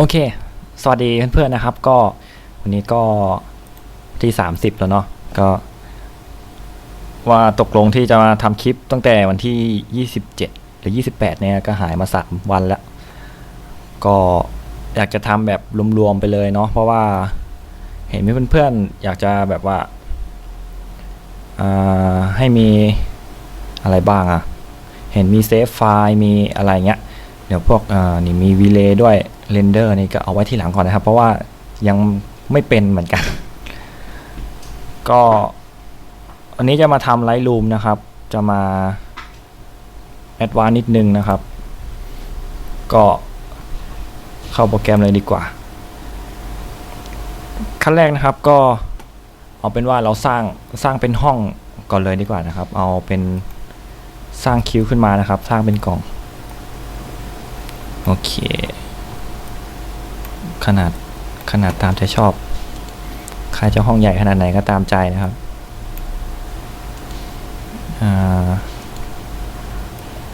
โอเค สวัสดีเพื่อนๆนะครับ ก็วันนี้ก็ที่ 30 แล้วเนาะ ก็ ว่าตกลงที่จะมาทำคลิปตั้งแต่วันที่ 27 หรือ 28 เนี่ยก็หายมา 3 วันแล้ว ก็อยากจะทำแบบรวมๆไปเลยเนาะ เพราะว่าเห็นมีเพื่อนๆอยากจะแบบว่าให้มีอะไรบ้างอะเห็นมีเซฟไฟล์มีอะไรเงี้ย เดี๋ยวพวกนี่มีวีเลย์ด้วย เรนเดอร์นี่ก็เอาไว้ที่หลังก่อนนะครับ เพราะว่ายังไม่เป็นเหมือนกัน ก็วันนี้จะมาทำไลท์รูมนะครับ จะมาแอดวานนิดนึงนะครับ ก็เข้าโปรแกรมเลยดีกว่า ขั้นแรกนะครับก็เอาเป็นว่าเราสร้างสร้างเป็นห้องก่อนเลยดีกว่านะครับ เอาเป็นสร้างคิวขึ้นมานะครับ สร้างเป็นกล่อง โอเค ขนาดขนาดตามใจชอบ ใครจะห้องใหญ่ขนาดไหนก็ตามใจนะครับ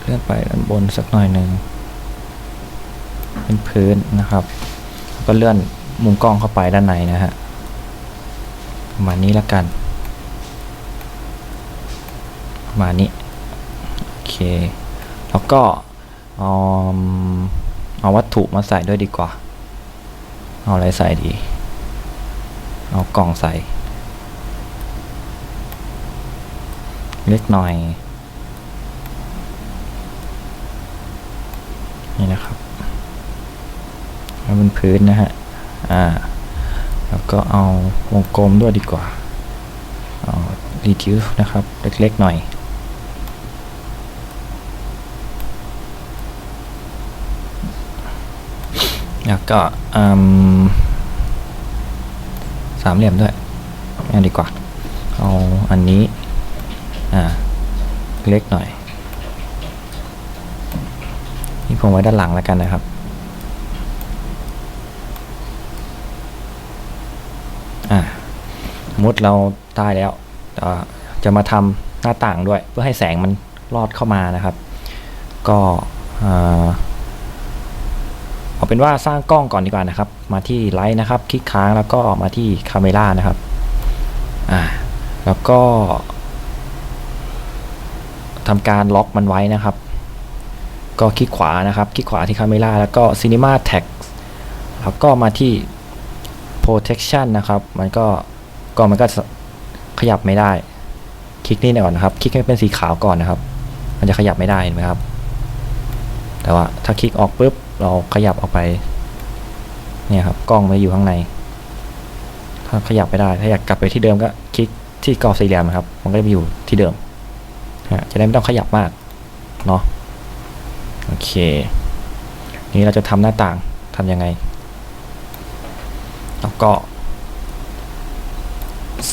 เลื่อนไปด้านบนสักหน่อยหนึ่งเป็นพื้นนะครับแล้วก็เลื่อนมุมกล้องเข้าไปด้านในนะฮะประมาณนี้แล้วกัน ประมาณนี้ โอเค แล้วก็เอาเอาวัตถุมาใส่ด้วยดีกว่า เอาอะไรใส่ดี เอากล่องใส่ เล็กหน่อย นี่นะครับแล้วเป็นพื้นนะฮะ อ่า แล้วก็เอาวงกลมด้วยดีกว่า เอา reduce นะครับ เล็กๆหน่อย แล้วก็สามเหลี่ยมด้วยอันดีกว่า เอาอันนี้ อ่า เล็กหน่อย นี่ผมไว้ด้านหลังแล้วกันนะครับอ่ามมติเราได้แล้วอจะมาทำหน้าต่างด้วย เพื่อให้แสงมันลอดเข้ามานะครับ ก็อ่า เอาเป็นว่าสร้างกล้องก่อนดีกว่านะครับ มาที่ไลท์นะครับ คลิกค้างแล้วก็มาที่คาเมรานะครับอ่าแล้วก็ทำการล็อกมันไว้นะครับ ก็คลิกขวานะครับ คลิกขวาที่คาเมราแล้วก็ Cinema Tag แล้วก็มาที่ Protection นะครับ มันก็ก็มันก็ขยับไม่ได้ คลิกนี่ก่อนนะครับ คลิกให้เป็นสีขาวก่อนนะครับ มันจะขยับไม่ได้เห็นไหมครับ แต่ว่าถ้าคลิกออกปุ๊บเราขยับออกไปเนี่ยครับกล้องมาอยู่ข้างใน ถ้าขยับไปได้ ถ้าอยากกลับไปที่เดิมก็คลิกที่กรอบสี่เหลี่ยมครับ มันก็จะไปอยู่ที่เดิมจะได้ไม่ต้องขยับมากเนาะโอเค นี้เราจะทำหน้าต่างทำยังไงแล้วก็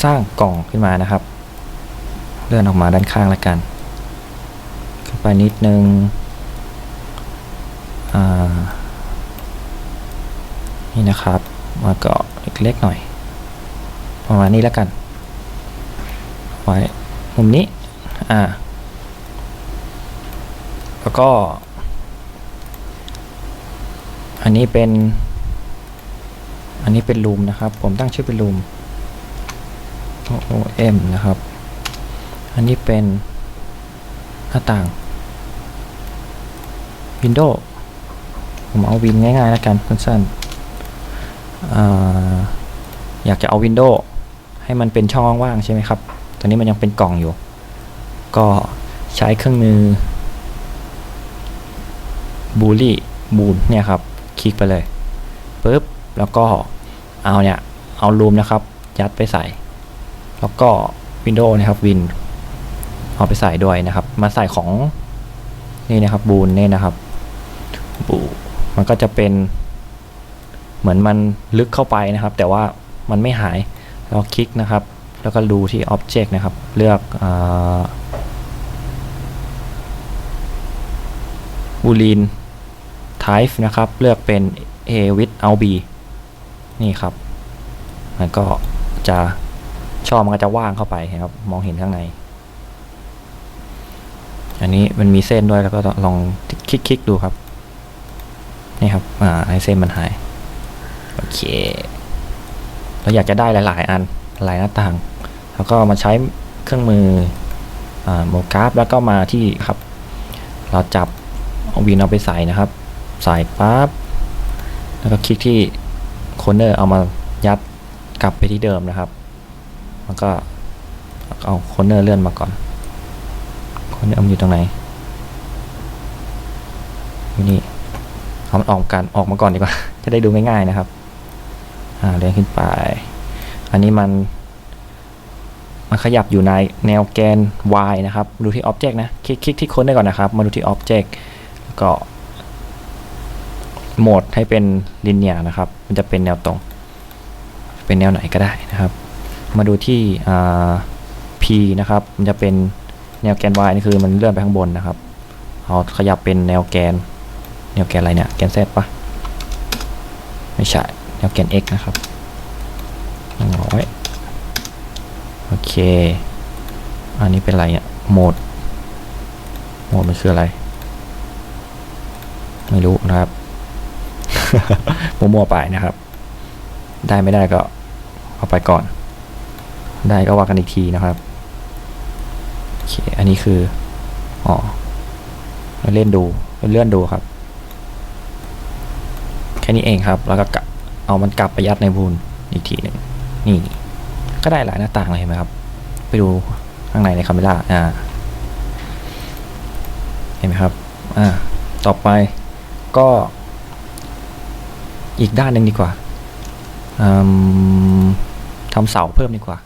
สร้างกล่องขึ้นมานะครับ เลื่อนออกมาด้านข้างแล้วกันขึ้นไปนิดนึง นี่นะครับ มาเก็เล็กๆหน่อย ประมาณนี้แล้วกัน ไว้มุมนี้ อ่า แล้วก็ อันนี้เป็น อันนี้เป็นรูมนะครับ ผมตั้งชื่อเป็นรูม O M นะครับ อันนี้เป็นหน้าต่าง Windows ผมเอาวินง่ายๆแล้วกันสั้นๆอ่าอยากจะเอาวินโดว์ให้มันเป็นช่องว่างๆใช่ไหมครับตอนนี้มันยังเป็นกล่องอยู่ ก็ใช้เครื่องมือบูลี่บูนเนี่ยครับ คลิกไปเลยปุ๊บแล้วก็เอาเนี่ย เอารูมนะครับ ยัดไปใส่ แล้วก็วินโดว์นะครับวินเอาไปใส่ด้วยนะครับ มาใส่ของนี่นะครับบูนนี่ยนะครับบู มันก็จะเป็นเหมือนมันลึกเข้าไปนะครับ แต่ว่ามันไม่หายเราคลิกนะครับ แล้วก็ดูที่ Object นะครับ เลือกบูลีน type นะครับ เลือกเป็น a with out b นี่ครับ มันก็จะช่องมันก็จะว่างเข้าไปนะครับ มองเห็นข้างใน อันนี้มันมีเส้นด้วยแล้วก็ลองคลิกๆดูครับ นี่ครับ อ่า ให้เส้นมันหาย โอเค เราอยากจะได้หลายๆ อัน หลายหน้าต่าง แล้วก็มาใช้เครื่องมืออาโมกราฟ แล้วก็มาที่ครับ เราจับเอาวินเอาไปใส่นะครับ ใส่ปั๊บ แล้วก็คลิกที่โคเนอร์ เอามายัดกลับไปที่เดิมนะครับ แล้วก็เอาโคเนอร์เลื่อนมาก่อนโคเนอร์มันอยู่ตรงไหนอยู่นี่ เอามันออกกันออกมาก่อนดีกว่า จะได้ดูง่ายๆนะครับ อ่าเลื่อนขึ้นไป อันนี้มัน มันขยับอยู่ในแนวแกน y นะครับ ดูที่ object นะ คลิกคลิกที่ค้นได้ก่อนนะครับ มาดูที่ object แล้วก็โหมดให้เป็น linear นะครับ มันจะเป็นแนวตรง เป็นแนวไหนก็ได้นะครับ มาดูที่อ่า p นะครับ มันจะเป็นแนวแกน y นี่คือมันเลื่อนไปข้างบนนะครับ เอาขยับเป็นแนวแกน แนวแกนอะไรเนี่ย แกน z ปะไม่ใช่ แนวแกน x นะครับหนึ่งร้อยโอเค อันนี้เป็นอะไรเนี่ย โหมด โหมดมันคืออะไร ไม่รู้นะครับมั่วๆไปนะครับ ได้ไม่ได้ก็เอาไปก่อน ได้ก็ว่ากันอีกทีนะครับโอเค อันนี้คือ อ๋อ เล่นดู เลื่อนดูครับ ค่นี้เองครับ แล้วก็เอามันกลับไปยัดในบูนอีกทีหนึ่งนี่ ก็ได้หลายหน้าต่างเลยเห็นไหมครับ ไปดูข้างในในคาเมล่าอ่าเห็นไหมครับอ่าต่อไปก็ อีกด้านหนึ่งดีกว่าทำเสาเพิ่มดีกว่า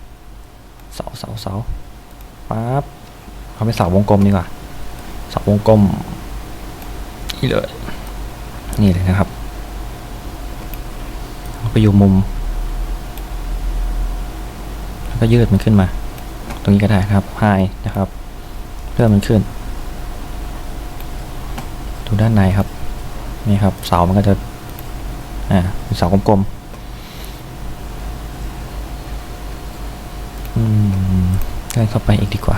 เสาเสาเสาปั๊บเอาเป็นเสาวงกลมดีกว่าเสาวงกลมนี่เลยนี่เลยนะครับ ไปอยู่มุม แล้วก็ยืดมันขึ้นมา ตรงนี้ก็ได้ครับไฮนะครับเลื่อนมันขึ้น ดูด้านในครับ นี่ครับ เสามันก็จะ อ่าเป็นเสากลมๆ อืมเลื่อนเข้าไปอีกดีกว่า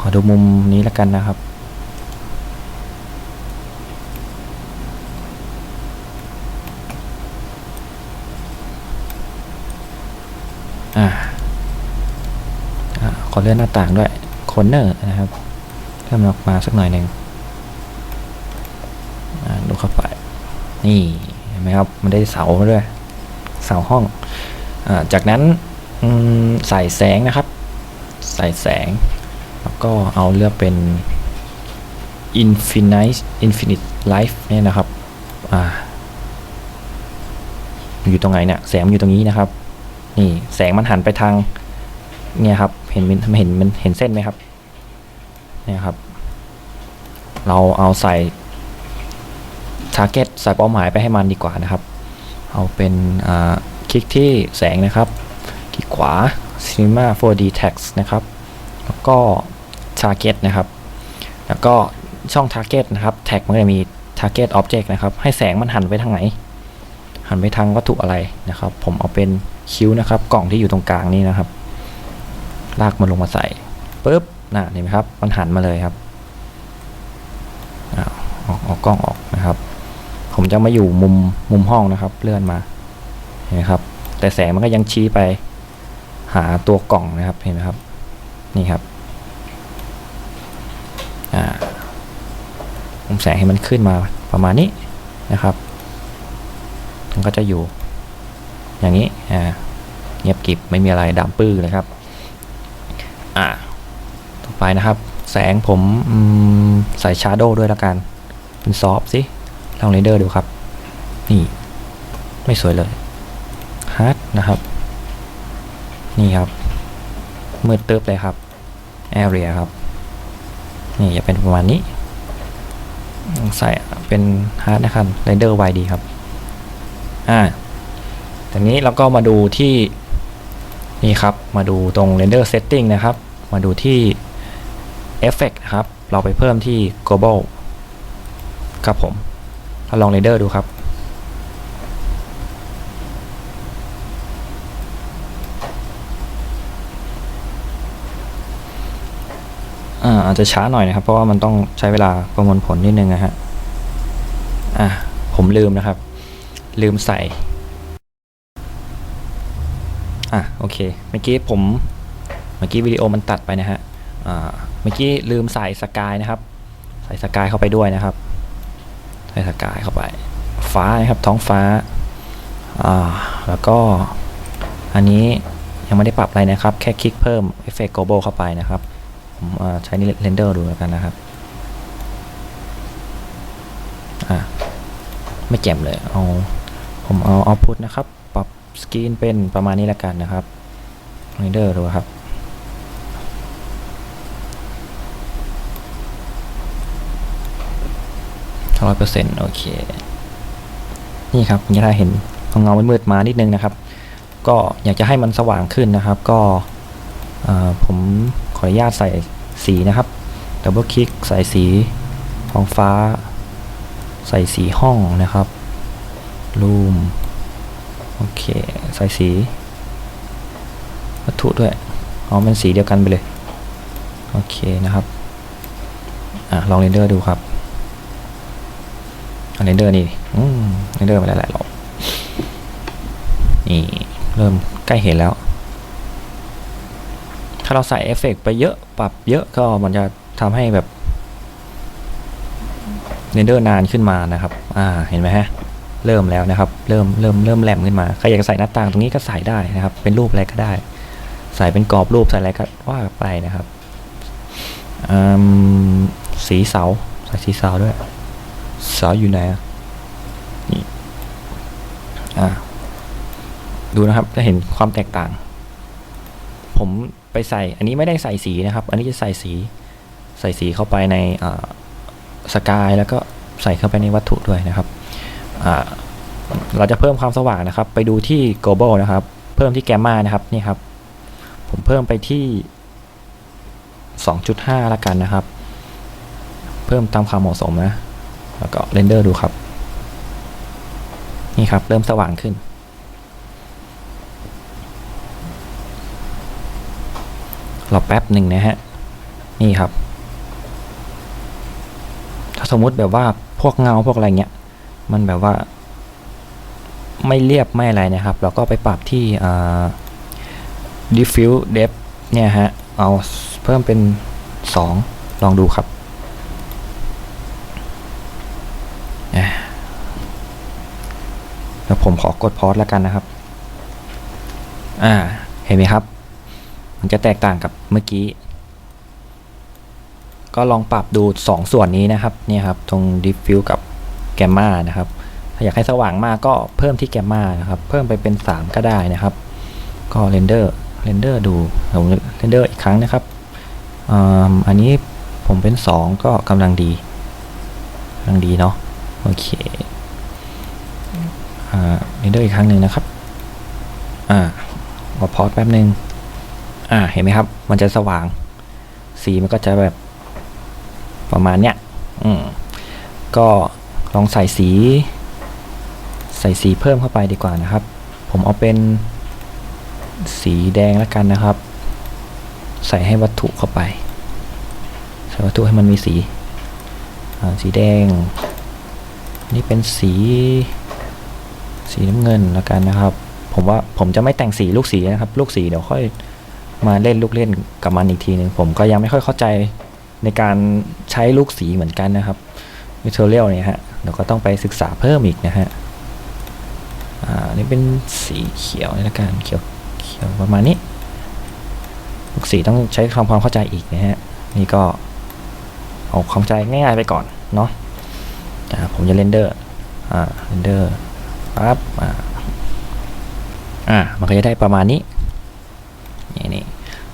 ขอดูมุมนี้แล้วกันนะครับ อ่า อ่าขอเลื่อนหน้าต่างด้วยคอนเนอร์นะครับเลื่มันออกมาสักหน่อยหนึ่งดูเข้าไป นี่เห็นไหมครับ มันได้เสามาด้วย เสาห้องอาจากนั้นใส่แสงนะครับ ใส่แสง แล้วก็เอาเลือกเป็น infinite infinite life เนี่ยนะครับออยู่ตรงไหนเนี่ยแสงมันอยู่ตรงนี้นะครับ นี่แสงมันหันไปทาง เนี่ยครับ เห็นมันเห็นมันเห็นเส้นไหมครับ เนี่ยครับ เราเอาใส่ target ใส่เป้าหมายไปให้มันดีกว่านะครับ เอาเป็นคลิกที่แสงนะครับ คลิกขวา Cinema 4D Text นะครับ แล้วก็ target นะครับ แล้วก็ช่อง target นะครับ tag มันจะมี target object นะครับ ให้แสงมันหันไปทางไหน หันไปทางวัตถุอะไรนะครับ ผมเอาเป็นคิ้วนะครับ กล่องที่อยู่ตรงกลางนี่นะครับ ลากมันลงมาใส่ปุ๊บน่ะเห็นไหมครับ มันหันมาเลยครับออกออกกล้องออกนะครับ ผมจะมาอยู่มุมมุมห้องนะครับ เลื่อนมาเห็นไหมครับ แต่แสงมันก็ยังชี้ไปหาตัวกล่องนะครับเห็นไหมครับนี่ครับอ่าผมแสงให้มันขึ้นมาประมาณนี้นะครับมันก็จะอยู่ อย่างนี้อ่าเงียบกริบไม่มีอะไรดำปื้อเลยครับ อ่าต่อไปนะครับ แสงผมใส่ชาร์โดด้วยแล้วกัน เป็นซอฟสิลองเรนเดอร์ดูครับ นี่ ไม่สวยเลยฮาร์ดนะครับ นี่ครับมืดตึ๊บเลยครับแอเรียครับ นี่จะเป็นประมาณนี้ใส่เป็นฮาร์ดนะครับเรนเดอร์ไวดีครับ อ่าทีนี้เราก็มาดูที่ นี่ครับ มาดูตรง render setting นะครับ มาดูที่ effect นะครับ เราไปเพิ่มที่ global ครับผมเราลอง render ดูครับอ่าอาจจะช้าหน่อยนะครับ เพราะว่ามันต้องใช้เวลาประมวลผลนิดนึงนะฮะ อะ ผมลืมนะครับ ลืมใส่ อะ โอเค เมื่อกี้ผม เมื่อกี้วิดีโอมันตัดไปนะฮะเมื่อกี้ลืมใส่สกายนะครับ ใส่สกายเข้าไปด้วยนะครับ ใส่สกายเข้าไป ฟ้านะครับท้องฟ้า แล้วก็อันนี้ยังไม่ได้ปรับอะไรนะครับ แค่คลิกเพิ่มเอฟเฟกต์ global เข้าไปนะครับ ผมใช้นี่เรนเดอร์ดูแล้วกันนะครับไม่แจ่มเลย เอา ผมเอา output นะครับ ปรับสกรีนเป็นประมาณนี้แล้วกันนะครับเรนเดอร์ดูครับ ร้อยเปอร์เซ็นต์โอเค นี่ครับนี่ถ้าเห็นเงาๆมืดๆมานิดนึงนะครับ ก็อยากจะให้มันสว่างขึ้นนะครับ ก็ผมขออนุญาตใส่สีนะครับดับเบิลคลิกใส่สีท้องฟ้า ใส่สีห้องนะครับรูมโอเค ใส่สีวัตถุด้วยเอาเป็นสีเดียวกันไปเลย โอเคนะครับ อะ ลองเรนเดอร์ดูครับ เรนเดอร์นี่อืมเรนเดอร์มาหลายๆรอบนี่เริ่มใกล้เห็นแล้ว ถ้าเราใส่เอฟเฟกต์ไปเยอะปรับเยอะก็มันจะทำให้แบบเรนเดอร์นานขึ้นมานะครับ อ่า เห็นไหมฮะ เริ่มแล้วนะครับ เริ่ม เริ่ม เริ่มแหลมขึ้นมา ใครอยากใส่หน้าต่างตรงนี้ก็ใส่ได้นะครับ เป็นรูปอะไรก็ได้ ใส่เป็นกรอบรูปใส่อะไรก็ว่าไปนะครับอืมสีเสา ใส่สีเสาด้วย สาอยู่ไหนอะนี่อ่าดูนะครับจะเห็นความแตกต่าง ผมไปใส่ อันนี้ไม่ได้ใส่สีนะครับ อันนี้จะใส่สีใส่สีเข้าไปในสกายแล้วก็ใส่เข้าไปในวัตถุด้วยนะครับ เราจะเพิ่มความสว่างนะครับ ไปดูที่ global นะครับ เพิ่มที่แกมมานะครับนี่ครับ ผมเพิ่มไปที่ 2.5 ละกันนะครับ เพิ่มตามความเหมาะสมนะ แล้วก็เรนเดอร์ดูครับ นี่ครับ เริ่มสว่างขึ้น รอแป๊บหนึ่งนะฮะ นี่ครับ ถ้าสมมติแบบว่าพวกเงาพวกอะไรเงี้ย มันแบบว่า ไม่เรียบไม่อะไรนะครับ เราก็ไปปรับที่ diffuse depth เนี่ยฮะ เอาเพิ่มเป็น 2 ลองดูครับอะ แล้วผมขอกดพอสแล้วกันนะครับ อ่า เห็นไหมครับ มันจะแตกต่างกับเมื่อกี้ ก็ลองปรับดู 2 ส่วนนี้นะครับ เนี่ยครับ ตรง diffuse กับ gamma นะครับ ถ้าอยากให้สว่างมากก็เพิ่มที่ gamma นะครับ เพิ่มไปเป็น 3 ก็ได้นะครับ ก็ render render ดูผม render อีกครั้งนะครับอ่าอันนี้ผมเป็น 2 ก็กำลังดีกำลังดีเนาะ โอเค อ่า render อีกครั้งหนึ่งนะครับ อ่าขอพอสแป๊บหนึ่งอ่า เห็นไหมครับ มันจะสว่าง สีมันก็จะแบบประมาณเนี้ย อืม ก็ลองใส่สี ใส่สีเพิ่มเข้าไปดีกว่านะครับ ผมเอาเป็นสีแดงแล้วกันนะครับ ใส่ให้วัตถุเข้าไป ใส่วัตถุให้มันมีสี สีแดง นี่เป็นสี สีน้ำเงินแล้วกันนะครับ ผมว่าผมจะไม่แต่งสีลูกสีนะครับ ลูกสีเดี๋ยวค่อยมาเล่นลูกเล่นกับมันอีกทีหนึ่งผมก็ยังไม่ค่อยเข้าใจในการใช้ลูกสีเหมือนกันนะครับมิเทอเรียลเนี่ยฮะเราก็ต้องไปศึกษาเพิ่มอีกนะฮะอ่านี่เป็นสีเขียวนี่ละกันเขียวเขียวประมาณนี้ ลูกสีต้องใช้ความความเข้าใจอีกนะฮะนี่ก็เอาความใจง่ายๆไปก่อนเนาะอ่าผมจะเรนเดอร์อ่าเรนเดอร์ ปั๊บอ่าอ่ามันก็จะได้ประมาณนี้นี่นี่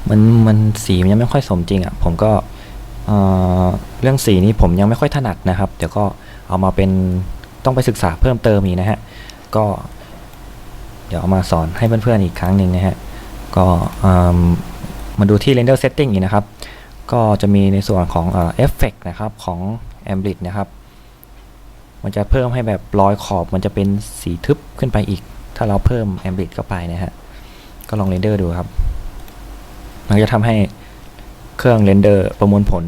มันมันสีมันยังไม่ค่อยสมจริงอะผมก็เอ่อเรื่องสีนี้ผมยังไม่ค่อยถนัดนะครับ เดี๋ยวก็เอามาเป็นต้องไปศึกษาเพิ่มเติมอีกนะฮะก็เดี๋ยวเอามาสอนให้เพื่อนๆอีกครั้งหนึ่งนะฮะก็มมาดูที่ render setting อีกนะครับ ก็จะมีในส่วนของเอฟเฟกนะครับของ Amblit นะครับ มันจะเพิ่มให้แบบรอยขอบมันจะเป็นสีทึบขึ้นไปอีก ถ้าเราเพิ่ม Amblit เข้าไปนะฮะ ก็ลองเรนเดอร์ดูครับ มันจะทำให้เครื่องเรนเดอร์ประมวลผล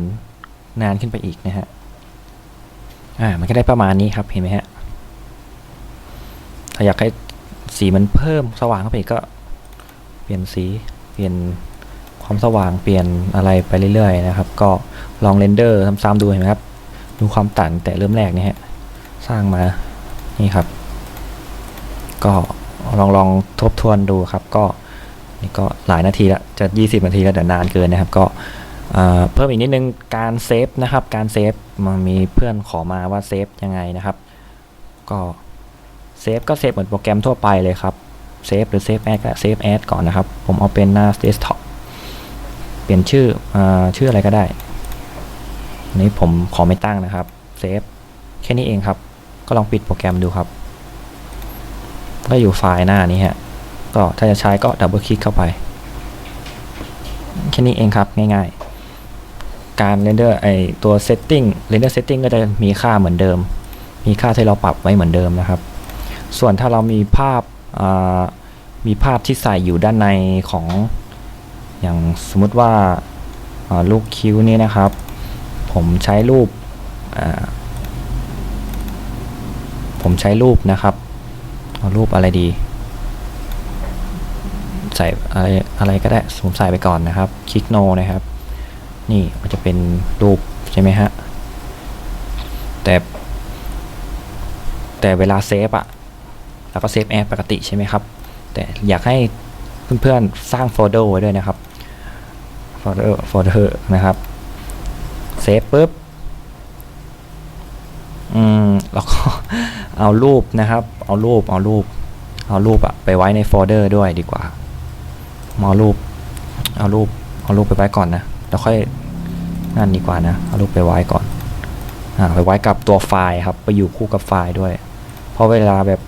นานขึ้นไปอีกนะฮะ อ่า มันก็ได้ประมาณนี้ครับ เห็นไหมฮะ ถ้าอยากให้สีมันเพิ่มสว่างเข้าไปอีกก็เปลี่ยนสี เปลี่ยนความสว่าง เปลี่ยนอะไรไปเรื่อยๆนะครับ ก็ลองเรนเดอร์ซ้ำๆดูเห็นไหมครับ ดูความต่างแต่เริ่มแรกเนี่ยฮะ สร้างมานี่ครับ ก็ลองลองทบทวนดูครับ ก็นี่ก็หลายนาทีแล้วจะ 20 นาทีแล้วเดี๋ยวนานเกินนะครับ ก็เพิ่มอีกนิดนึงการเซฟนะครับ การเซฟมันมีเพื่อนขอมาว่าเซฟยังไงนะครับ ก็เซฟก็เซฟเหมือนโปรแกรมทั่วไปเลยครับเซฟหรือเซฟแอดก็เซฟแอดก่อนนะครับ ผมเอาเป็นหน้า desktop เปลี่ยนชื่ออชื่ออะไรก็ได้อันนี้ผมขอไม่ตั้งนะครับเซฟแค่นี้เองครับ ก็ลองปิดโปรแกรมดูครับ ก็อยู่ไฟล์หน้านี้ฮะ ก็ถ้าจะใช้ก็ดับเบิลคลิกเข้าไป แค่นี้เองครับง่ายๆ การเรนเดอร์ไอตัว setting render setting ก็จะมีค่าเหมือนเดิม มีค่าที่เราปรับไว้เหมือนเดิมนะครับ ส่วนถ้าเรามีภาพามีภาพที่ใส่อยู่ด้านในของอย่างสมมติว่าาลูกคิ้วนี้นะครับ ผมใช้รูปอ่า ผมใช้รูปนะครับเอารูปอะไรดี ใส่อะไรอะไรก็ได้ผมใส่ไปก่อนนะครับ คลิกโนนะครับ นี่มันจะเป็นรูปใช่ไหมฮะแต่แต่เวลาเซฟอะแล้วก็เซฟแอปปกติใช่ไหมครับ แต่อยากให้เพื่อนๆสร้างโฟลเดอร์ไว้ด้วยนะครับโฟลเดอร์โฟลเดอร์นะครับเซฟปุ๊บอืมแล้วก็ เอารูปนะครับ เอารูป เอารูป เอารูปอะไปไว้ในโฟลเดอร์ด้วยดีกว่าเอารูป เอารูป เอารูปไปไว้ก่อนนะ แล้วค่อยนั่นดีกว่านะ เอารูปไปไว้ก่อน อ่า ไปไว้กับตัวไฟล์ครับ ไปอยู่คู่กับไฟล์ด้วย เพราะเวลาแบบ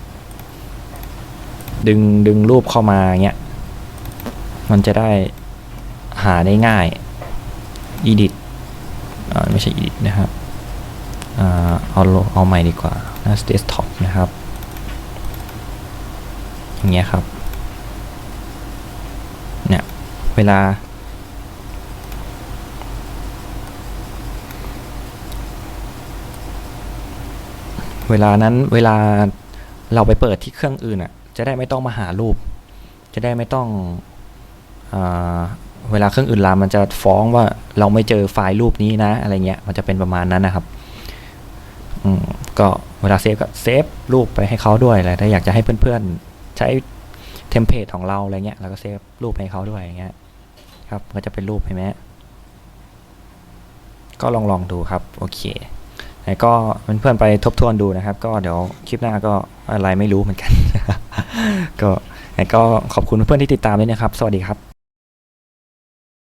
ดึง ดึงรูปเข้ามาเงี้ย มันจะได้หาได้ง่าย edit อ่าไม่ใช่ edit นะครับ เอาเอาใหม่ดีกว่าหน้า desktop นะครับ อย่างเงี้ยครับ เนี่ย เวลา เวลานั้นเวลาเราไปเปิดที่เครื่องอื่นอะ จะได้ไม่ต้องมาหารูป จะได้ไม่ต้องอเวลาเครื่องอื่นลามันจะฟ้องว่าเราไม่เจอไฟล์รูปนี้นะ อะไรเงี้ย มันจะเป็นประมาณนั้นนะครับ ก็เวลาเซฟก็เซฟรูปไปให้เขาด้วยแหละถ้าอยากจะให้เพื่อนๆ ใช้เทมเพลตของเราอะไรเงี้ยแล้วก็เซฟรูปให้เขาด้วยอย่างเงี้ยครับก็จะเป็นรูปเห็นไหมก็ลองลองดูครับ โอเคแต่ก็เพื่อนๆไปทบทวนดูนะครับ ก็เดี๋ยวคลิปหน้าก็อะไรไม่รู้เหมือนกัน ก็แต่ก็ขอบคุณเพื่อนที่ติดตามด้วยนะครับ สวัสดีครับ